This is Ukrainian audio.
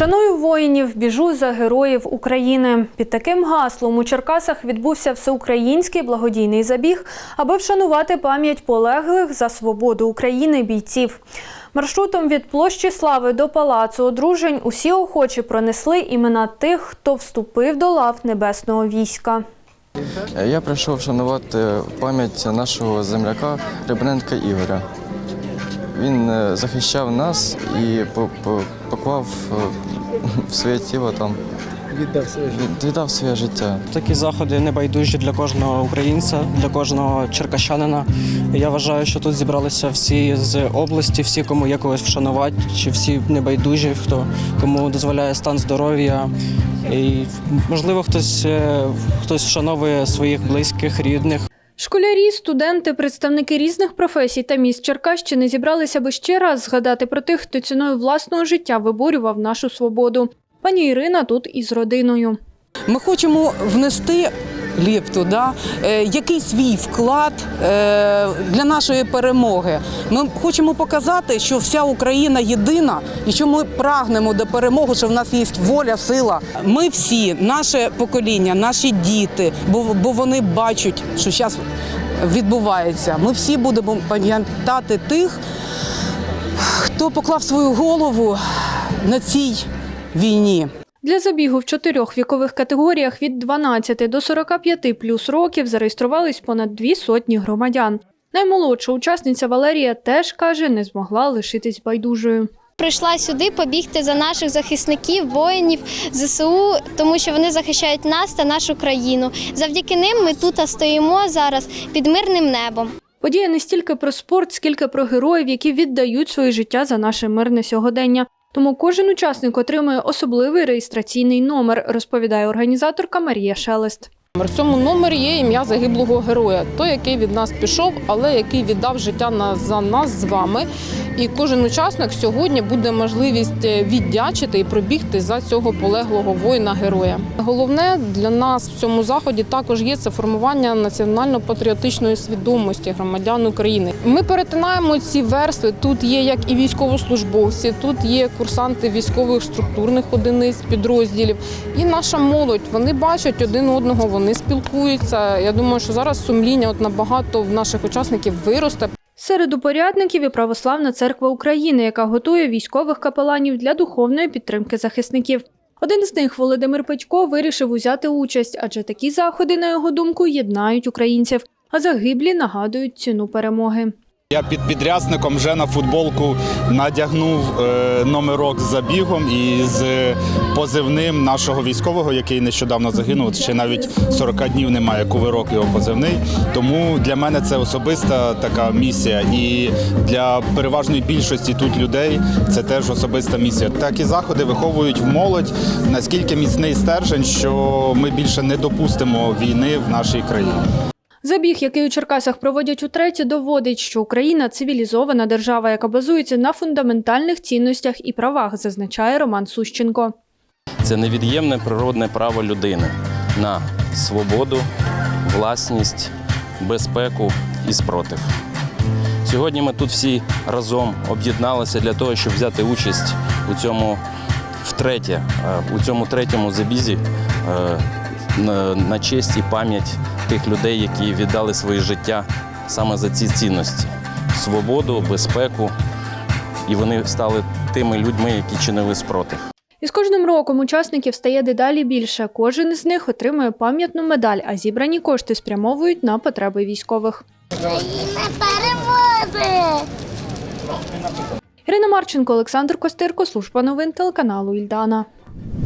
Шаную воїнів, біжу за героїв України. Під таким гаслом у Черкасах відбувся всеукраїнський благодійний забіг, аби вшанувати пам'ять полеглих за свободу України бійців. Маршрутом від площі Слави до палацу одружень усі охочі пронесли імена тих, хто вступив до лав небесного війська. Я прийшов вшанувати пам'ять нашого земляка Ребренка Ігоря. Він е, захищав нас і по- по- поклав е, своє тіло там, Віддав своє життя. Віддав своє життя. Такі заходи небайдужі для кожного українця, для кожного черкащанина. Я вважаю, що тут зібралися всі з області, всі, кому є когось вшанувати, чи всі небайдужі, хто кому дозволяє стан здоров'я. І можливо, хтось, е, хтось вшановує своїх близьких, рідних. Школярі, студенти, представники різних професій та міст Черкащини зібралися, аби ще раз згадати про тих, хто ціною власного життя виборював нашу свободу. Пані Ірина тут із родиною. Ми хочемо внести ліпту, да? е, який свій вклад е, для нашої перемоги. Ми хочемо показати, що вся Україна єдина і що ми прагнемо до перемоги, що в нас є воля, сила. Ми всі, наше покоління, наші діти, бо вони бачать, що зараз відбувається. Ми всі будемо пам'ятати тих, хто поклав свою голову на цій війні. Для забігу в чотирьох вікових категоріях від 12 до 45 плюс років зареєструвались понад дві сотні громадян. Наймолодша учасниця Валерія теж каже, не змогла лишитись байдужою. Прийшла сюди побігти за наших захисників, воїнів ЗСУ, тому що вони захищають нас та нашу країну. Завдяки ним ми тут стоїмо зараз під мирним небом. Подія не стільки про спорт, скільки про героїв, які віддають своє життя за наше мирне сьогодення. Тому кожен учасник отримує особливий реєстраційний номер, розповідає організаторка Марія Шелест. В цьому номері є ім'я загиблого героя, той, який від нас пішов, але який віддав життя на за нас з вами. І кожен учасник сьогодні буде можливість е, віддячити і пробігти за цього полеглого воїна-героя. Головне для нас в цьому заході також є це формування національно-патріотичної свідомості громадян України. Ми перетинаємо ці верстви. Тут є як і військовослужбовці, тут є курсанти військових структурних одиниць, підрозділів, і наша молодь. Вони бачать один одного, вони спілкуються. Я думаю, що зараз сумління от набагато в наших учасників виросте. Серед упорядників і Православна церква України, яка готує військових капеланів для духовної підтримки захисників. Один з них, Володимир Петько, вирішив узяти участь, адже такі заходи, на його думку, єднають українців, а загиблі нагадують ціну перемоги. Я під підрядником вже на футболку надягнув е, номерок з забігом і з позивним нашого військового, який нещодавно загинув. Ще навіть 40 днів немає кувирок його позивний. Тому для мене це особиста така місія. І для переважної більшості тут людей це теж особиста місія. Такі заходи виховують в молодь наскільки міцний стержень, що ми більше не допустимо війни в нашій країні. Забіг, який у Черкасах проводять утретє, доводить, що Україна цивілізована держава, яка базується на фундаментальних цінностях і правах, зазначає Роман Сущенко. Це невід'ємне природне право людини на свободу, власність, безпеку і спротив. Сьогодні ми тут всі разом об'єдналися для того, щоб взяти участь у цьому втретє, е, у цьому третьому забізі е, на- на честь і пам'ять тих людей, які віддали своє життя саме за ці цінності свободу, безпеку. І вони стали тими людьми, які чинили спротив. І з кожним роком учасників стає дедалі більше. Кожен із них отримує пам'ятну медаль, а зібрані кошти спрямовують на потреби військових. Ірина Марченко, Олександр Костирко, служба новин телеканалу Ільдана.